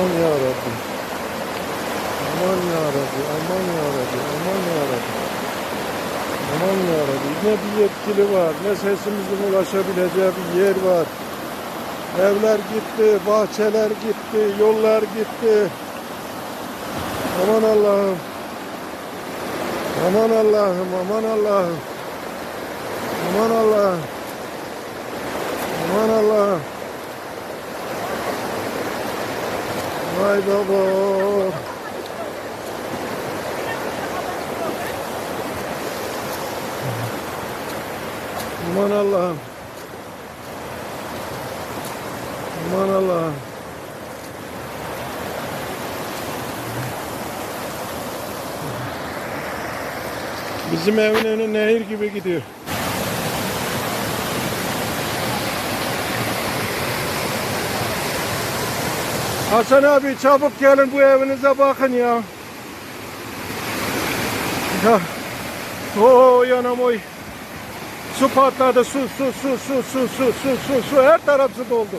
Aman ya Rabbi. Aman ya Rabbi. Aman ya Rabbi. Aman ya Rabbi. Aman ya Rabbi. Ne bir yetkili var, ne sesimizin ulaşabileceği bir yer var. Evler gitti, bahçeler gitti, yollar gitti. Aman Allah'ım. Aman Allah'ım, aman Allah'ım. Aman Allah'ım. Aman Allah'ım. Vay baba. Aman Allah'ım. Aman Allah'ım. Bizim evin önü nehir gibi gidiyor. Hasan abi çabuk gelin bu evinize bakın ya. Ya. Oo yanam oy. Su patladı su su su su su su su su su her taraf su doldu.